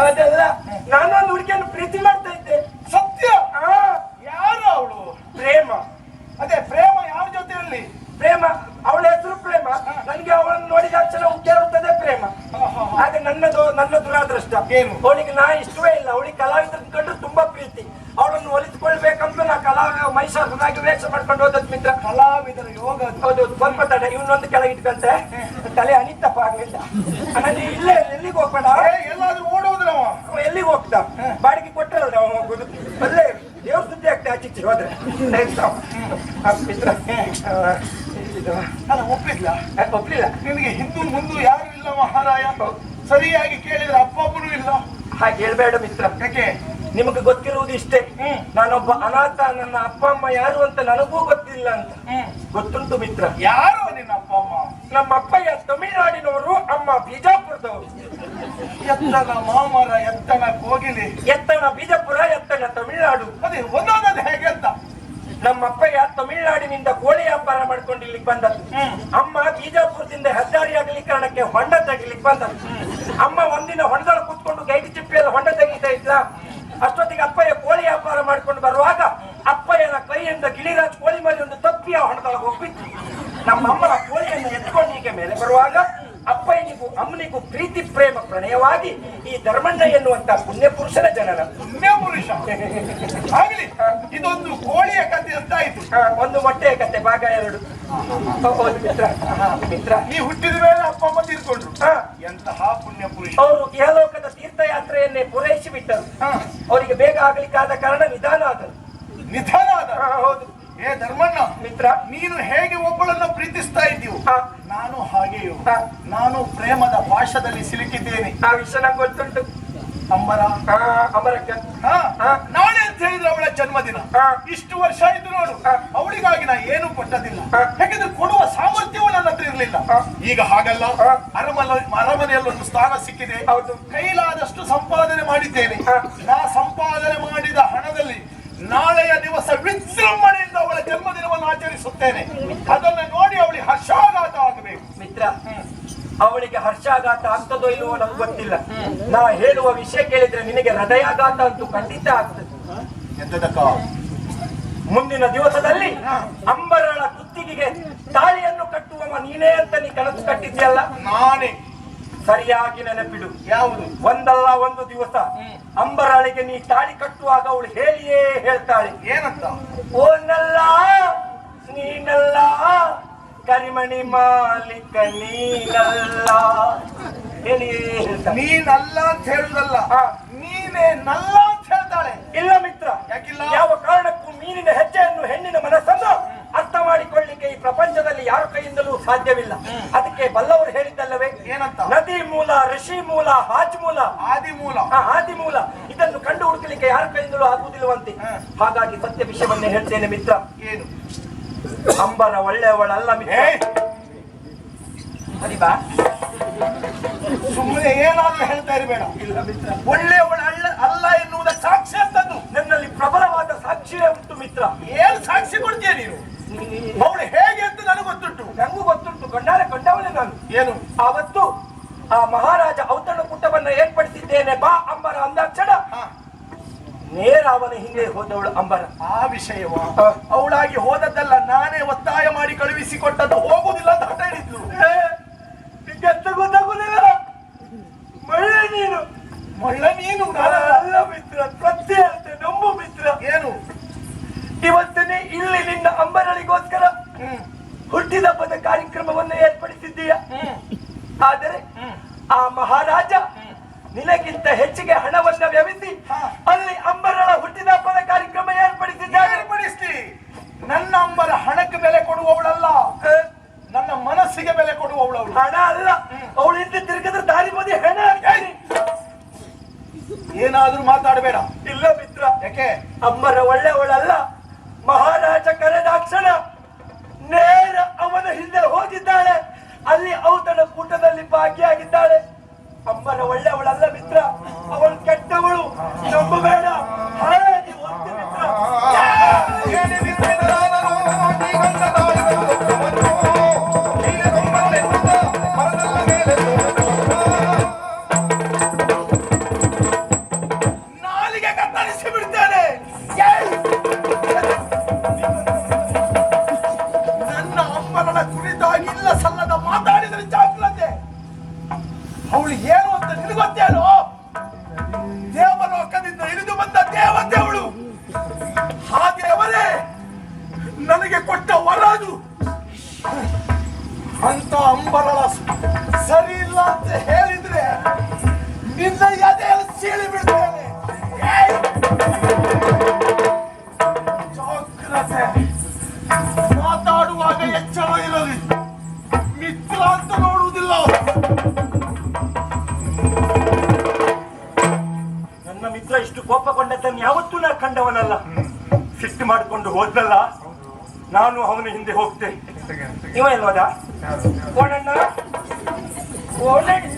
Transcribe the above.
ಅದಲ್ಲ ನಾನೊಂದು ಹುಡುಗಿಯನ್ನು ಪ್ರೀತಿ ಮಾಡ್ತಾ ಇದ್ದೆ. ಸತ್ಯ. ಆ, ಯಾರು ಅವಳು? ಪ್ರೇಮ. ಅದೇ ಪ್ರೇಮ ಯಾರ ಜೊತೆಯಲ್ಲಿ? ಪ್ರೇಮ ಅವಳ ಹೆಸರು ಪ್ರೇಮ. ನನಗೆ ಅವಳನ್ನು ನೋಡಿದ ತಕ್ಷಣ ಉಕ್ಕೇರುತ್ತದೆ ಪ್ರೇಮ. ಹಾಗೆ ನನ್ನದು ನನ್ನ ದುರಾದೃಷ್ಟ ಏನು? ಅವಳಿಗೆ ನಾ ಇಷ್ಟವೇ ಇಲ್ಲ. ಅವಳಿಗೆ ಕಲಾವಿದರನ್ನ ಕಂಡ್ರೆ ತುಂಬಾ ಪ್ರೀತಿ ಅವಳನ್ನು ಒಲಿಸಿಕೊಳ್ಬೇಕಂತ ನಾ ಕಲಾವಿದ ಮೈಸೂರಿನಾಗಿ ವೇಷ ಮಾಡ್ಕೊಂಡು ಹೋದದ್ ಮಿತ್ರ. ಕಲಾವಿದರು ಯೋಗ. ಹೌದು ಸ್ವಲ್ಪ ತಡೆ ಇವನೊಂದು ಕೆಳಗೆ ಇಟ್ಕಂತೆ. ತಲೆ ಅನಿತಪ್ಪ ಹಂಗಿಲ್ಲ ಅಣ್ಣ, ನೀ ಇಲ್ಲೇ ಎಲ್ಲಿಗೆ ಹೋಗ್ಬೇಡ? ಎಲ್ಲಾದ್ರೂ ಓಡೋದ್ರ ಎಲ್ಲಿಗೆ ಹೋಗ್ತಾ ಬಾಡಿಗೆ ಕೊಟ್ಟರಲ್ಲ ಅವ ಹೋಗುದು? ಅಲ್ಲೇ ದೇವ್ರ ಸುದ್ದಿ ಆಗ್ತಾ ಆಚಿಚ್ಚಿ ಹೋದ್ರೆ. ಮಿತ್ರ. ನಾನು ಆ, ಒಪ್ಲಿಲ್ಲ. ನಿನಗೆ ಹಿಂದೂ ಮುಂದೂ ಯಾರು ಇಲ್ಲ ಮಹಾರಾಯ? ಸರಿಯಾಗಿ ಕೇಳಿದ್ರೆ ಹಾಗೆ ಹೇಳ್ಬೇಡ ಮಿತ್ರ. ಯಾಕೆ? ನಿಮಗೆ ಗೊತ್ತಿರುವುದು ಇಷ್ಟೇ. ನಾನೊಬ್ಬ ಅನಾಥ ನನ್ನ ಅಪ್ಪ ಅಮ್ಮ ಯಾರು ಅಂತ ನನಗೂ ಗೊತ್ತಿಲ್ಲ ಅಂತ. ಗೊತ್ತುಂಟು ಮಿತ್ರ. ಯಾರು ನಿನ್ನ ಅಪ್ಪ ಅಮ್ಮ? ನಮ್ಮ ಅಪ್ಪಯ್ಯ ತಮಿಳುನಾಡಿನವರು ಅಮ್ಮ ಬಿಜಾಪುರದವರು. ಎತ್ತನ ಮಾಮರ ಎತ್ತನ ಕೋಗಿಲಿ. ಎತ್ತನ ಬಿಜಾಪುರ ಎತ್ತಣ ತಮಿಳುನಾಡು. ಅದೇ ಒಂದೊಂದದು ಹೇಗೆ ಅಂತ? ನಮ್ಮ ಅಪ್ಪಯ್ಯ ತಮಿಳುನಾಡಿನಿಂದ ಕೋಳಿ ವ್ಯಾಪಾರ ಮಾಡ್ಕೊಂಡು ಇಲ್ಲಿಗೆ ಬಂದದ್ದು. ಅಮ್ಮ ಬಿಜಾಪುರದಿಂದ ಹೆದ್ದಾರಿ ಕಾರಣಕ್ಕೆ ಹೊಂಡ ತೆಗಿಲಿಕ್ಕೆ ಬಂದದ್ದು. ಅಮ್ಮ ಒಂದಿನ ಹೊಂಡದೊಳಗೆ ಕೂತ್ಕೊಂಡು ಗೈಟಿ ಚಿಪ್ಪಿಯಲ್ಲಿ ಹೊಂಡ ತೆಗಿತಾ ಇದ್ಲ. ಅಷ್ಟೊತ್ತಿಗೆ ಅಪ್ಪಯ್ಯ ಕೋಳಿ ವ್ಯಾಪಾರ ಮಾಡ್ಕೊಂಡು ಬರುವಾಗ ಅಪ್ಪಯ್ಯನ ಕೈಯಿಂದ ಗಿಳಿರಾಜ್ ಕೋಳಿ ಮಾಡಿ ಒಂದು ತಪ್ಪಿ ಆ ಹೊಂಡದೊಳಗೆ ಹೋಗ್ಬಿತ್ತು ನಮ್ಮ ಅಮ್ಮನ ಕೋಳಿಯನ್ನು ಎತ್ಕೊಂಡು ಹೀಗೆ ಮೇಲೆ ಬರುವಾಗ ಅಪ್ಪಯ್ಯನಿಗೂ ಅಮ್ಮನಿಗೂ ಪ್ರೀತಿ ಪ್ರೇಮ ಪ್ರಣಯವಾಗಿ ಈ ಧರ್ಮಣ್ಣ ಎನ್ನುವಂತ ಪುಣ್ಯ ಪುರುಷನ ಜನನ. ಪುಣ್ಯ ಪುರುಷ ಆಗ್ಲಿ ಇದೊಂದು ಕೋಳಿಯ ಕಥೆ ಅಂತ ಆಯ್ತು. ಒಂದು ಮೊಟ್ಟೆಯ ಕತೆ ಭಾಗ ಎರಡು. ಮಿತ್ರ. ಮಿತ್ರ. ನೀ ಹುಟ್ಟಿದ ಮೇಲೆ ಅಪ್ಪ ಅಮ್ಮ ತೀರ್ಕೊಂಡ್ರು. ಆಗ್ಲಿಕ್ಕಾದ ಕಾರಣ ನಿಧಾನ ಆದ ನಿಧಾನ ಆದ? ಹೌದು. ಏ ಧರ್ಮಣ್ಣ ಮಿತ್ರ. ನೀನು ಹೇಗೆ ಒಬ್ಬಳನ್ನ ಪ್ರೀತಿಸ್ತಾ ಇದ್ದೀವು. ನಾನು ಹಾಗೆಯೋ. ನಾನು ಪ್ರೇಮದ ಭಾಷದಲ್ಲಿ ಸಿಲುಕಿದ್ದೇನೆ. ಆ ವಿಷಯ ನಂಗೆ ಗೊತ್ತುಂಟು. ಅಂಬರ. ಅಂಬರಕ್ಕೆ. ಹಾ. ಹಾ. ನಾಳೆ ಹೇಳಿದ್ರೆ ಅವಳ ಜನ್ಮದಿನ. ಇಷ್ಟು ವರ್ಷ ಆಯ್ತು ನೋಡು. ಅವಳಿಗಾಗಿ ನಾ ಏನು ಕೊಟ್ಟದಿಲ್ಲ. ಯಾಕಂದ್ರೆ ಕೊಡುವ ಸಾಮರ್ಥ್ಯವೂ ನನ್ನ ಹತ್ರ ಇರಲಿಲ್ಲ. ಈಗ ಹಾಗಲ್ಲ. ಅರಮಲ ಅರಮನೆ ಅರಮನೆಯಲ್ಲಿ ಒಂದು ಸ್ಥಾನ ಸಿಕ್ಕಿದೆ. ಅವತ್ತು ಕೈಲಾದಷ್ಟು ಸಂಪಾದನೆ ಮಾಡಿದ್ದೇನೆ. ನಾ ಸಂಪಾದನೆ ಮಾಡಿದ ಹಣದಲ್ಲಿ ನಾಳೆಯ ದಿವಸ ವಿಜೃಂಭಣೆಯಿಂದ ಅವಳ ಜನ್ಮದಿನವನ್ನು ಆಚರಿಸುತ್ತೇನೆ. ಅದನ್ನು ನೋಡಿ ಅವಳಿಗೆ ಹರ್ಷಾಘಾತ ಆಗಬೇಕು. ಮಿತ್ರ ಅವಳಿಗೆ ಹರ್ಷಾಘಾತ ಆಗ್ತದೋ ಇಲ್ಲವೋ ನಮ್ಗೆ ಗೊತ್ತಿಲ್ಲ. ನಾ ಹೇಳುವ ವಿಷಯ ಕೇಳಿದ್ರೆ ನಿನಗೆ ಹೃದಯಾಘಾತ ಅಂತೂ ಖಂಡಿತ ಆಗ್ತದೆ. ಎಂತದಕ್ಕ? ಮುಂದಿನ ದಿವಸದಲ್ಲಿ ಅಂಬರಳ ಕುತ್ತಿಗೆಗೆ ತಾಳಿಯನ್ನು ಕಟ್ಟುವವ ನೀನೇ ಅಂತ ನೀ ಕನಸು ಕಟ್ಟಿದ್ಯಲ್ಲ ನಾನೇ. ಸರಿಯಾಗಿ ನೆನಪಿಡು. ಯಾವುದು? ಒಂದಲ್ಲ ಒಂದು ದಿವಸ. ಅಂಬರಾಳಿಗೆ ನೀ ತಾಳಿ ಕಟ್ಟುವಾಗ ಅವಳು ಹೇಳಿಯೇ ಹೇಳ್ತಾಳೆ. ಏನಂತ? ಓನಲ್ಲ ನೀನಲ್ಲ ಕರಿಮಣಿ ಮಾಲೀಕ ನೀನಲ್ಲ. ಹೇಳಿಯೇ ಹೇಳ್ತಾಳೆ. ನೀನಲ್ಲ ಅಂತ ಹೇಳುದಲ್ಲ. ನೀನೇ ನಲ್ಲ ಅಂತ ಹೇಳ್ತಾಳೆ ಇಲ್ಲ ಮಿತ್ರ ಯಾಕಿಲ್ಲ? ಯಾವ ಕಾರಣಕ್ಕೂ ಮೀನಿನ ಹೆಜ್ಜೆಯನ್ನು ಹೆಣ್ಣಿನ ಮನಸ್ಸನ್ನು ಅರ್ಥ ಮಾಡಿಕೊಳ್ಳಿಕ್ಕೆ ಈ ಪ್ರಪಂಚದಲ್ಲಿ ಯಾರ ಕೈಯಿಂದಲೂ ಸಾಧ್ಯವಿಲ್ಲ. ಅದಕ್ಕೆ ಬಲ್ಲವರು ಹೇಳಿದ್ದಲ್ಲವೇ? ಏನಂತ? ನದಿ ಮೂಲ ಋಷಿ ಮೂಲ ಹಾಜ್ ಮೂಲ. ಆದಿ ಮೂಲ. ಆದಿ ಮೂಲ. ಇದನ್ನು ಕಂಡು ಹುಡುಕಲಿಕ್ಕೆ ಯಾರ ಕೈಯಿಂದಲೂ ಆಗುವುದಿಲ್ಲವಂತೆ. ಹಾಗಾಗಿ ಸತ್ಯ ವಿಷಯವನ್ನೇ ಹೇಳ್ತೇನೆ ಮಿತ್ರ. ಏನು? ಅಂಬರ ಒಳ್ಳೆಯವಳಲ್ಲ ಮಿತ್ರ. ಸುಮ್ಮನೆ ಏನಾದ್ರೂ ಹೇಳ್ತಾ ಇರಬೇಡ. ಇಲ್ಲ ಮಿತ್ರ. ಒಳ್ಳೆಯವಳ ಅಲ್ಲ ಅಲ್ಲ ಎನ್ನುವುದ ಸಾಕ್ಷಿ ಅಂತದ್ದು. ನನ್ನಲ್ಲಿ ಪ್ರಬಲವಾದ ಸಾಕ್ಷಿಯೇ ಉಂಟು ಮಿತ್ರ. ಏನ್ ಸಾಕ್ಷಿ ಕೊಡ್ತೀಯ ನೀನು ಅವಳು ಹೇಗೆ ಅಂತ ನನಗೆ ಗೊತ್ತುಂಟು ನಂಗೂ ಗೊತ್ತುಂಟು ಕೊಂಡಾರೆ ಕೊಂಡವನೇ ನಾನು ಏನು? ಆವತ್ತು ಆ ಮಹಾರಾಜ ಔತಣ ಪುಟವನ್ನ ಏರ್ಪಡಿಸಿದ್ದೇನೆ ಬಾ ಅಂಬರ ಅಂದಾಕ್ಷಣ. ನೇರ ಅವನ ಹಿಂದೆ ಹೋದವಳು ಅಂಬರ. ಆ ವಿಷಯವ ಅವಳಾಗಿ ಹೋದದ್ದಲ್ಲ ನಾನೇ ಒತ್ತಾಯ ಮಾಡಿ ಕಳುಹಿಸಿಕೊಟ್ಟದ್ದು ಹೋಗುದಿಲ್ಲ ಅಂತ ಹೇಳಿದ್ಲು. ಹಿಡಿದ್ಲು ಗೊತ್ತಾಗುದಿಲ್ಲ ಮಳ್ಳೆ ನೀನು? ಮಳ್ಳ ನೀನು. ಅಲ್ಲ ಮಿತ್ರ ಪ್ರತ್ಯೇ ಅಂತ ನಂಬು ಮಿತ್ರ. ಏನು? ಇವತ್ತನೇ ಇಲ್ಲಿ ನಿನ್ನ ಅಂಬರಳಿಗೋಸ್ಕರ ಹ್ಮ್. ಹುಟ್ಟಿದಬ್ಬದ ಕಾರ್ಯಕ್ರಮವನ್ನು ಏರ್ಪಡಿಸಿದ್ದೀಯ? ಆದರೆ. ಆ ಮಹಾರಾಜ ನಿನಗಿಂತ ಹೆಚ್ಚಿಗೆ ಹಣವನ್ನ ವ್ಯವಿಸಿ ಹಾ. ಅಲ್ಲಿ ಅಂಬರಳ ಹುಟ್ಟಿದಬ್ಬದ ಕಾರ್ಯಕ್ರಮ ಏರ್ಪಡಿಸಿದ್ದಾರೆ ಏರ್ಪಡಿಸಿ ನನ್ನ ಅಂಬರ ಹಣಕ್ಕೆ ಬೆಲೆ ಕೊಡುವವಳಲ್ಲ. ನನ್ನ ಮನಸ್ಸಿಗೆ ಬೆಲೆ ಕೊಡುವವಳು ಹಣ ಅಲ್ಲ. ಅವಳು ಇಲ್ಲಿ ತಿರುಗಿದ್ರೆ ದಾರಿ ಬದಿ ಹಣ. ಏನಾದ್ರೂ ಮಾತಾಡಬೇಡ. ಇಲ್ಲ ಮಿತ್ರ. ಯಾಕೆ? ಅಂಬರ ಒಳ್ಳೆಯವಳಲ್ಲ ಮಹಾರಾಜ ಕರೆದಾಕ್ಷಣ ನೇರ ಅವನ ಹಿಂದೆ ಹೋಗಿದ್ದಾಳೆ ಅಲ್ಲಿ ಔತಣ ಕೂಟದಲ್ಲಿ ಭಾಗಿಯಾಗಿದ್ದಾಳೆ. ಅಮ್ಮನ ಒಳ್ಳೆಯವಳಲ್ಲ ಮಿತ್ರ. ಅವಳು ಕೆಟ್ಟವಳು. ನಂಬಬೇಡ ಅವಳು ಏನು ಅಂತ ನಿನಗೊತ್ತೇನು ದೇವಲೋಕದಿಂದ ಇಳಿದು ಬಂದ ದೇವತೆ ಅವಳು. ಆ ದೇವರೇ, ನನಗೆ ಕೊಟ್ಟ ವರ ಅದು ಅಂತ ಅಂಬರಳ ಸರಿ ಇಲ್ಲ ಅಂತ ಹೇಳಿದ್ರೆ ನಿನ್ನ ಎದೆಯಲ್ಲಿ ಸೀಳಿ ಬಿಡ್ತೇನೆ. ಮಿತ್ರ ಇಷ್ಟು ಕೋಪಗೊಂಡದ್ದನ್ನು ಯಾವತ್ತೂ ನಾ ಕಂಡವನಲ್ಲ. ಸಿಟ್ಟು ಮಾಡಿಕೊಂಡು ಹೋದ್ನಲ್ಲ ನಾನು ಅವನ ಹಿಂದೆ ಹೋಗ್ತೇನೆ. ಇವ ಇಲ್ವದ ಓಣಣ್ಣ? ಹೆಲ್ಕೊಂಡು